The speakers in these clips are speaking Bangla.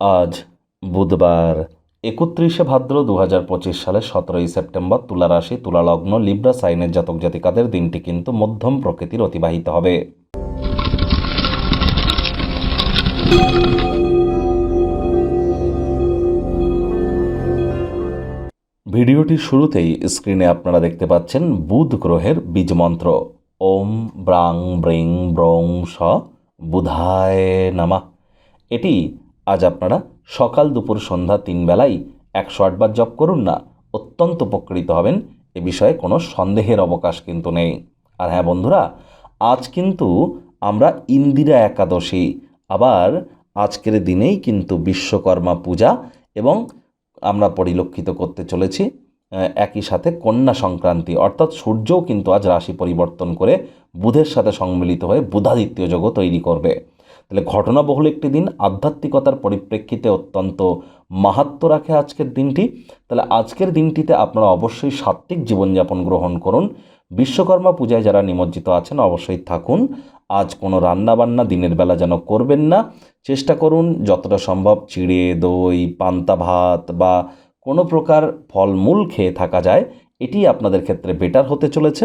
আজ বুধবার একত্রিশে ভাদ্র দু হাজার পঁচিশ সালের সতেরোই সেপ্টেম্বর তুলা রাশি লিব্রা, সাইনের জাতক জাতিকাদের দিনটি কিন্তু মধ্যম প্রকৃতির অতিবাহিত হবে। ভিডিওটির শুরুতেই স্ক্রিনে আপনারা দেখতে পাচ্ছেন বুধ গ্রহের বীজমন্ত্র ওম ব্রাং ব্রিং ব্রং স বুধায় নামা। এটি আজ আপনারা সকাল দুপুর সন্ধ্যা তিন বেলাই একশো আটবার জপ করুন না, অত্যন্ত উপকৃত হবেন। এ বিষয়ে কোনো সন্দেহের অবকাশ কিন্তু নেই। আর হ্যাঁ বন্ধুরা, আজ কিন্তু আমরা ইন্দিরা একাদশী, আবার আজকের দিনেই কিন্তু বিশ্বকর্মা পূজা এবং আমরা পরিলক্ষিত করতে চলেছি একই সাথে কন্যা সংক্রান্তি। অর্থাৎ সূর্যও কিন্তু আজ রাশি পরিবর্তন করে বুধের সাথে সম্মিলিত হয়ে বুধাদিত্য যোগও তৈরি করবে। তাহলে ঘটনাবহুল একটি দিন আধ্যাত্মিকতার পরিপ্রেক্ষিতে অত্যন্ত মাহাত্ম রাখে আজকের দিনটি। তাহলে আজকের দিনটিতে আপনারা অবশ্যই সাত্ত্বিক জীবনযাপন গ্রহণ করুন। বিশ্বকর্মা পূজায় যারা নিমজ্জিত আছেন অবশ্যই থাকুন। আজ কোনো রান্নাবান্না দিনের বেলা যেন করবেন না। চেষ্টা করুন যতটা সম্ভব চিড়ে, দই, পান্তা ভাত বা কোনো প্রকার ফলমূল খেয়ে থাকা যায়। এটি আপনাদের ক্ষেত্রে বেটার হতে চলেছে।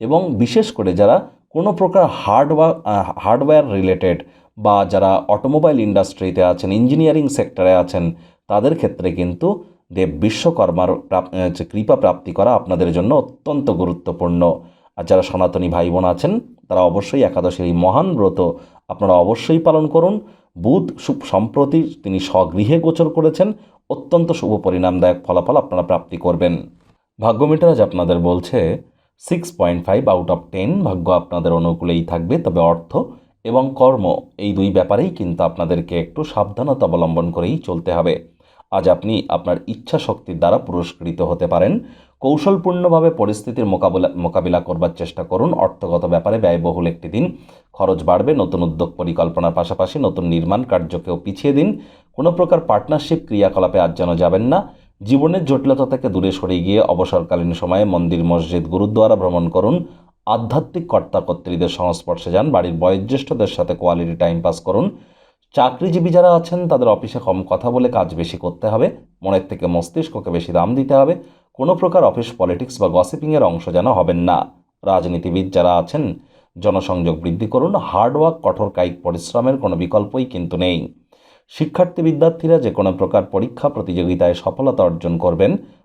এবং বিশেষ করে যারা কোনো প্রকার হার্ডওয়ার হার্ডওয়্যার রিলেটেড বা যারা অটোমোবাইল ইন্ডাস্ট্রিতে আছেন, ইঞ্জিনিয়ারিং সেক্টরে আছেন, তাদের ক্ষেত্রে কিন্তু দেব বিশ্বকর্মার কৃপা প্রাপ্তি করা আপনাদের জন্য অত্যন্ত গুরুত্বপূর্ণ। আর যারা সনাতনী ভাই বোন আছেন, তারা অবশ্যই একাদশীর এই মহান ব্রত আপনারা অবশ্যই পালন করুন। বুধ সম্প্রতি তিনি স্বগৃহে গোচর করেছেন, অত্যন্ত শুভ পরিণামদায়ক ফলাফল আপনারা প্রাপ্তি করবেন। ভাগ্য মিটার আজ আপনাদের বলছে six point five out of ten ভাগ্য আপনাদের অনুকূলেই থাকবে, তবে অর্থ এবং কর্ম, এই দুই ব্যাপারেই কিন্তু আপনাদেরকে একটু সাবধানতা অবলম্বন করেই চলতে হবে। আজ আপনি আপনার ইচ্ছা শক্তির দ্বারা পুরস্কৃত হতে পারেন। কৌশলপূর্ণভাবে পরিস্থিতির মোকাবিলা মোকাবিলা করবার চেষ্টা করুন। অর্থগত ব্যাপারে ব্যয়বহুল একটি দিন। খরচ বাড়বে, নতুন উদ্যোগ পরিকল্পনার পাশাপাশি নতুন নির্মাণ কার্যকেও পিছিয়ে দিন। কোনো প্রকার পার্টনারশিপ ক্রিয়াকলাপে আজ যেন যাবেন না। জীবনের জটিলতা থেকে দূরে সরে গিয়ে অবসরকালীন সময়ে মন্দির, মসজিদ, গুরুদ্বারা ভ্রমণ করুন। আধ্যাত্মিক কর্তাকর্ত্রীদের সংস্পর্শে যান। বাড়ির বয়োজ্যেষ্ঠদের সাথে কোয়ালিটি টাইম পাস করুন। চাকরিজীবী যারা আছেন, তাদের অফিসে কম কথা বলে কাজ বেশি করতে হবে। মনের থেকে মস্তিষ্ককে বেশি দাম দিতে হবে। কোনো প্রকার অফিস পলিটিক্স বা গসিপিংয়ের অংশ যেন হবেন না। রাজনীতিবিদ যারা আছেন, জনসংযোগ বৃদ্ধি করুন। হার্ডওয়ার্ক কঠোর কায়িক পরিশ্রমের কোনো বিকল্পই কিন্তু নেই। শিক্ষার্থী বিদ্যার্থীরা যে কোনো প্রকার পরীক্ষা প্রতিযোগিতায় সফলতা অর্জন করবেন।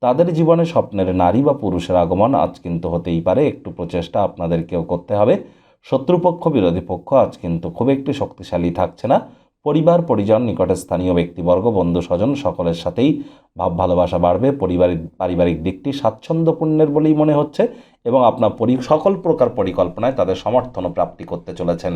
তাদের জীবনে স্বপ্নের নারী বা পুরুষের আগমন আজ কিন্তু হতেই পারে। একটু প্রচেষ্টা আপনাদেরকেও করতে হবে। শত্রুপক্ষ, বিরোধী পক্ষ আজ কিন্তু খুব একটি শক্তিশালী থাকছে না। পরিবার, পরিজন, নিকটে স্থানীয় ব্যক্তিবর্গ, বন্ধু, স্বজন সকলের সাথেই ভাব ভালোবাসা বাড়বে। পরিবারিক পারিবারিক দিকটি স্বাচ্ছন্দ্যপূর্ণের বলেই মনে হচ্ছে এবং আপনার পরি, সকল প্রকার পরিকল্পনায় তাদের সমর্থনও প্রাপ্তি করতে চলেছেন।